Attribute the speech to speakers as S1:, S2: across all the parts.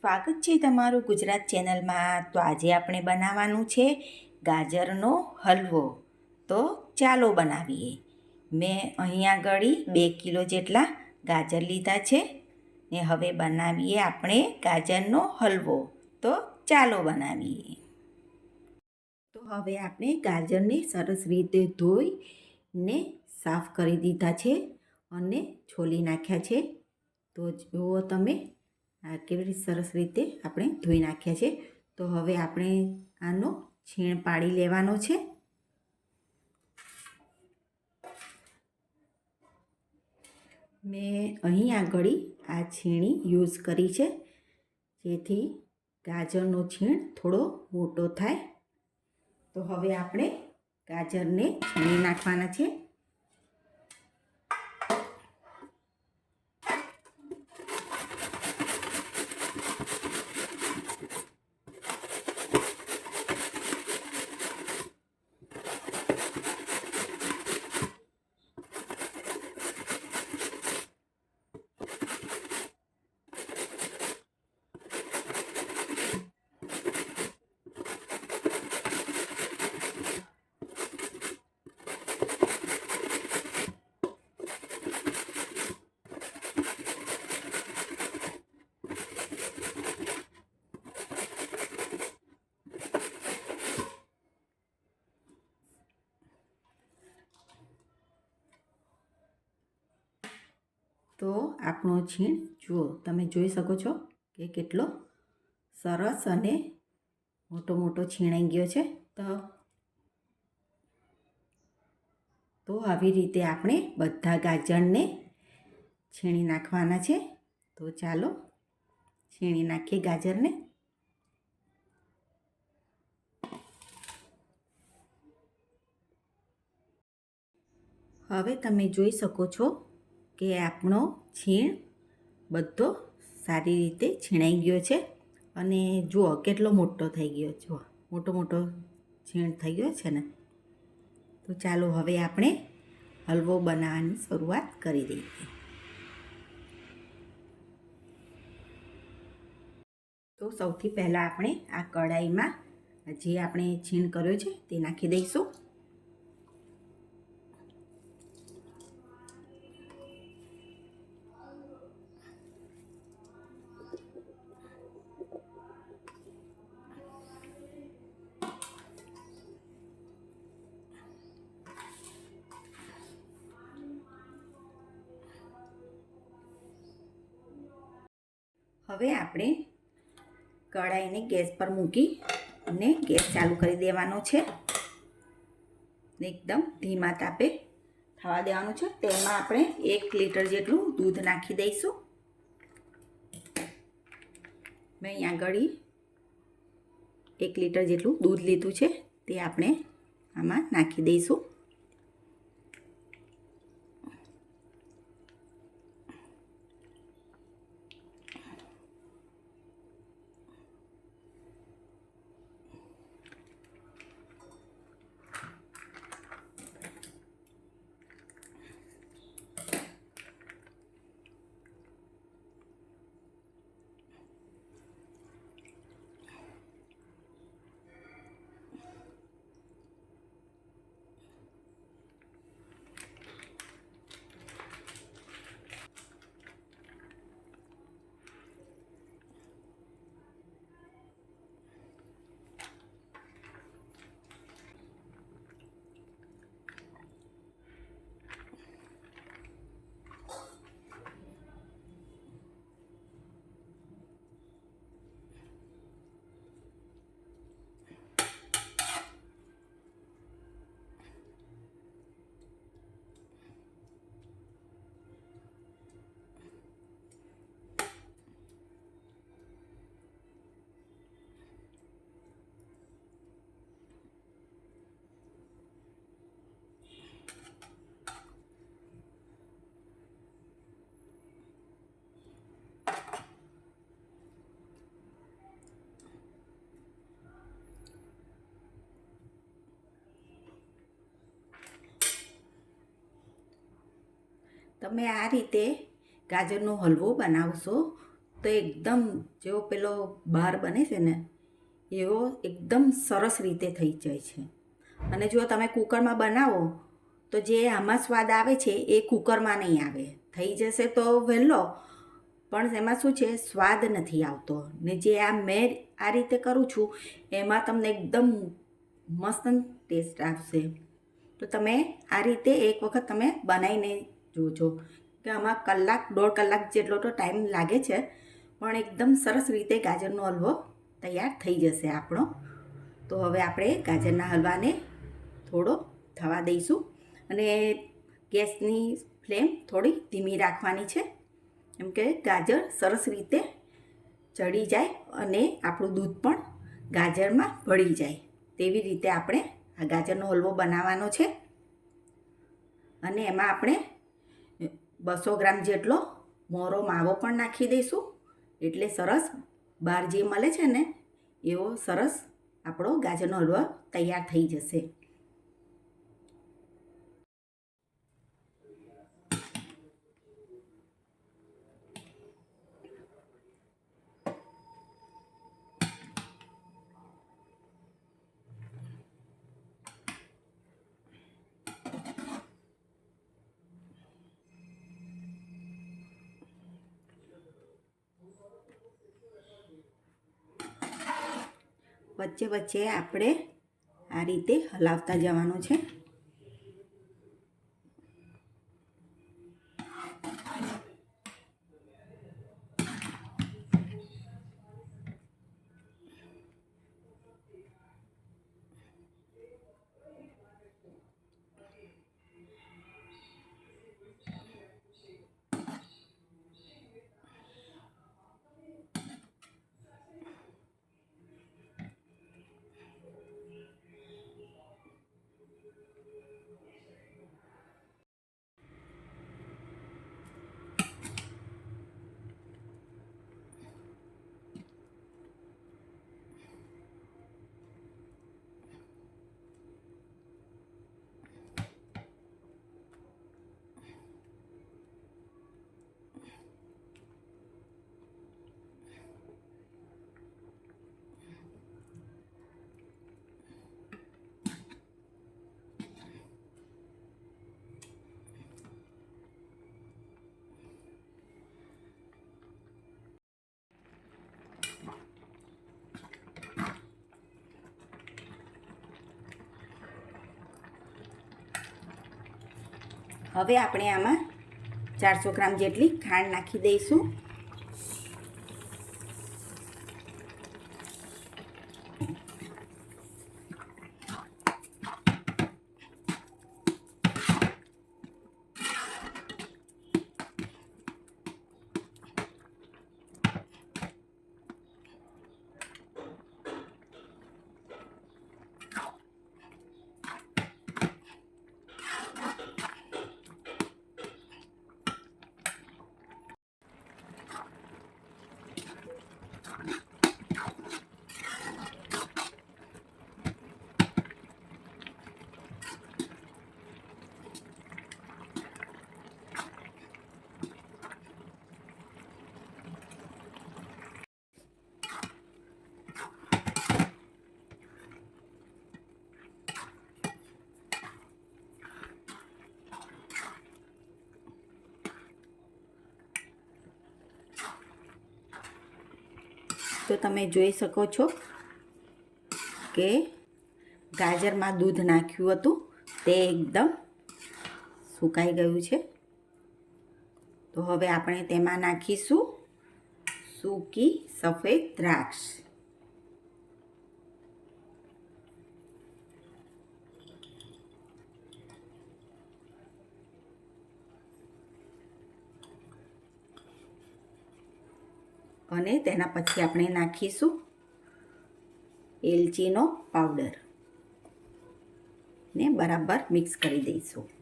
S1: સ્વાગત છે તમારું ગુજરાત ચેનલમાં. તો આજે આપણે બનાવવાનું છે ગાજરનો હલવો. તો ચાલો બનાવીએ. મેં અહીંયા ગળી બે કિલો જેટલા ગાજર લીધા છે. ને હવે બનાવીએ આપણે ગાજરનો હલવો. તો ચાલો બનાવીએ. તો હવે આપણે ગાજરને સરસ રીતે ધોઈ ને સાફ કરી દીધા છે અને છોલી નાખ્યા છે. તો જુઓ તમે આ કેવી રીતે સરસ રીતે આપણે ધોઈ નાખ્યા છે. તો હવે આપણે આનો છીણ પાડી લેવાનો છે. મેં અહીં આગળ આ છીણી યુઝ કરી છે, જેથી ગાજરનો છીણ થોડો મોટો થાય. તો હવે આપણે ગાજરને છીણી નાખવાના છે તો આપણો છીણ જુઓ, તમે જોઈ શકો છો કે કેટલો સરસ અને મોટો મોટો છીણાઈ ગયો છે. તો તો આવી રીતે આપણે બધા ગાજરને છીણી નાખવાના છે. તો ચાલો છીણી નાખીએ ગાજરને. હવે તમે જોઈ શકો છો કે આપણો છીણ બધો સારી રીતે છીણાઈ ગયો છે. અને જુઓ કેટલો મોટો થઈ ગયો, જુઓ. મોટો મોટો છીણ થઈ ગયો છે ને. તો ચાલો હવે આપણે હલવો બનાવવાની શરૂઆત કરી દઈએ. તો સૌથી પહેલાં આપણે આ કઢાઈમાં જે આપણે છીણ કર્યો છે, તે નાખી દઈશું. હવે આપણે કઢાઈને ગેસ પર મૂકી અને ગેસ ચાલુ કરી દેવાનો છે. એકદમ ધીમા તાપે થવા દેવાનું છે. તેમાં આપણે એક લીટર જેટલું દૂધ નાખી દઈશું. મેં અહીંયા આગળ એક લીટર જેટલું દૂધ લીધું છે. તે આપણે આમાં નાખી દઈશું. તમે આ રીતે ગાજરનો હલવો બનાવશો તો એકદમ જેવો પેલો બહાર બને છે ને, એવો એકદમ સરસ રીતે થઈ જાય છે. અને જો તમે કુકરમાં બનાવો, તો જે આમાં સ્વાદ આવે છે એ કુકરમાં નહીં આવે. થઈ જશે તો વહેલો. પણ એમાં શું છે? સ્વાદ નથી આવતો. ને જે આ મેં આ રીતે કરું છું, એમાં તમને એકદમ મસ્ત ટેસ્ટ આવશે. તો તમે આ રીતે એક વખત તમે બનાવીને જોજો. કે આમાં કલાક, દોઢ કલાક જેટલો તો ટાઈમ લાગે છે, પણ એકદમ સરસ રીતે ગાજરનો હલવો તૈયાર થઈ જશે આપણો. તો હવે આપણે ગાજરના હલવાને થોડો થવા દઈશું. અને ગેસની ફ્લેમ થોડી ધીમી રાખવાની છે. એમ કે ગાજર સરસ રીતે ચડી જાય અને આપણું દૂધ પણ ગાજરમાં ભળી જાય. તેવી રીતે આપણે આ ગાજરનો હલવો બનાવવાનો છે. અને એમાં આપણે બસો ગ્રામ જેટલો મોરો માવો પણ નાખી દઈશું. એટલે સરસ બહાર જે મળે છે ને, એવો સરસ આપણો ગાજરનો હલવો તૈયાર થઈ જશે. વચ્ચે વચ્ચે આપણે આ રીતે હલાવતા જવાનું છે. હવે આપણે આમાં ચારસો ગ્રામ જેટલી ખાંડ નાખી દઈશું. તો તમે જોઈ શકો છો કે ગાજરમાં દૂધ નાખ્યું હતું. તે એકદમ સુકાઈ ગયું છે. તો હવે આપણે તેમાં નાખીશું સૂકી સફેદ દ્રાક્ષ. અને તેના પછી આપણે નાખીશું એલચીનો પાવડર ને બરાબર મિક્સ કરી દઈશું.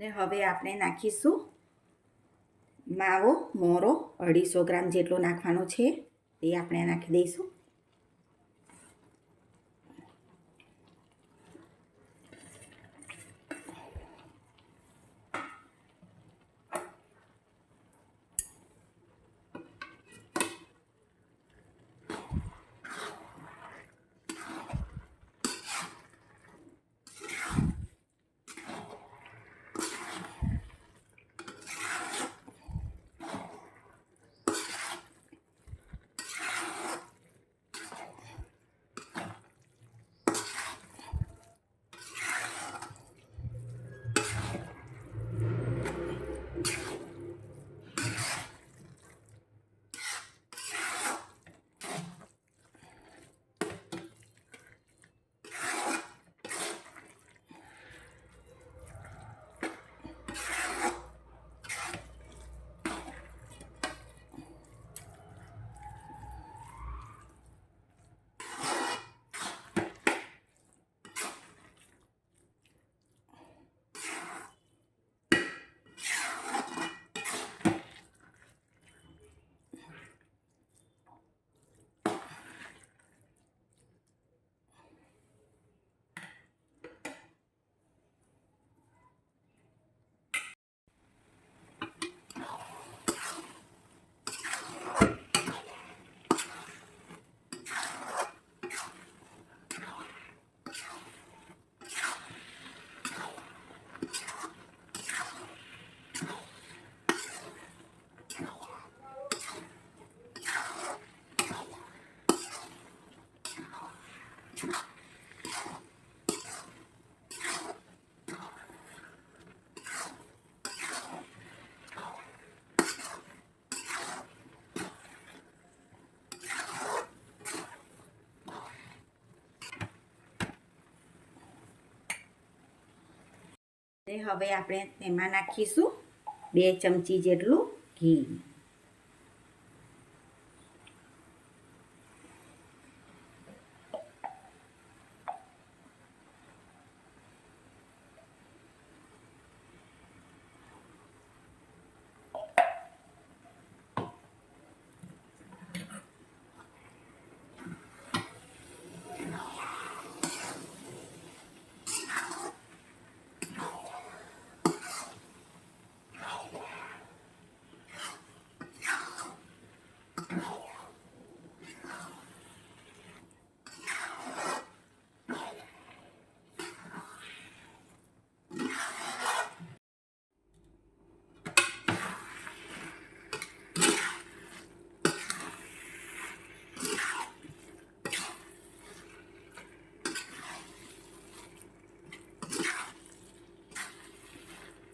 S1: ને હવે આપણે નાખીશું માવો, મોરો અઢીસો ગ્રામ જેટલો નાખવાનો છે એ આપણે નાખી દઈશું. હવે આપણે તેમાં નાખીશું બે ચમચી જેટલું ઘી.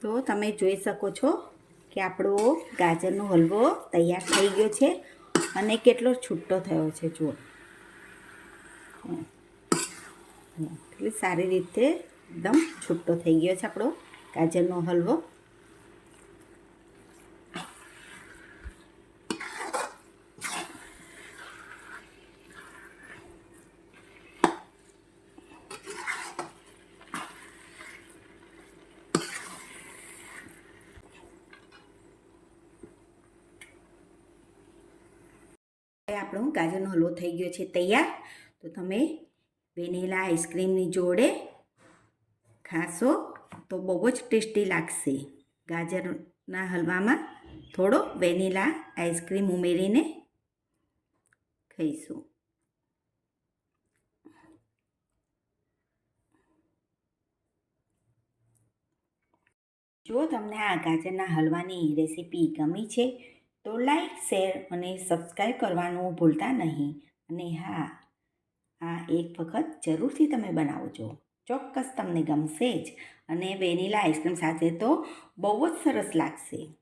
S1: તો તમે જોઈ શકો છો કે આપણો ગાજરનો હલવો તૈયાર થઈ ગયો છે અને કેટલો છૂટો થયો છે, જુઓ. એટલે સારી રીતે એકદમ છૂટો થઈ ગયો છે આપણો ગાજરનો હલવો. હવે આપણો ગાજરનો હલવો થઈ ગયો છે તૈયાર. તો તમે વેનીલા આઈસ્ક્રીમની જોડે ખાશો તો બહુ જ ટેસ્ટી લાગશે. ગાજરના હલવામાં થોડો વેનીલા આઈસ્ક્રીમ ઉમેરીને ખાઈશું. જો તમને આ ગાજરના હલવાની રેસીપી ગમી છે તો લાઈક શેર અને સબસ્ક્રાઈબ કરવાનું ભૂલતા નહીં. અને હા, આ એક વખત જરૂરથી તમે બનાવજો. ચોક્કસ તમને ગમશે જ. અને વેનીલા આઈસ્ક્રીમ સાથે તો બહુ જ સરસ લાગશે.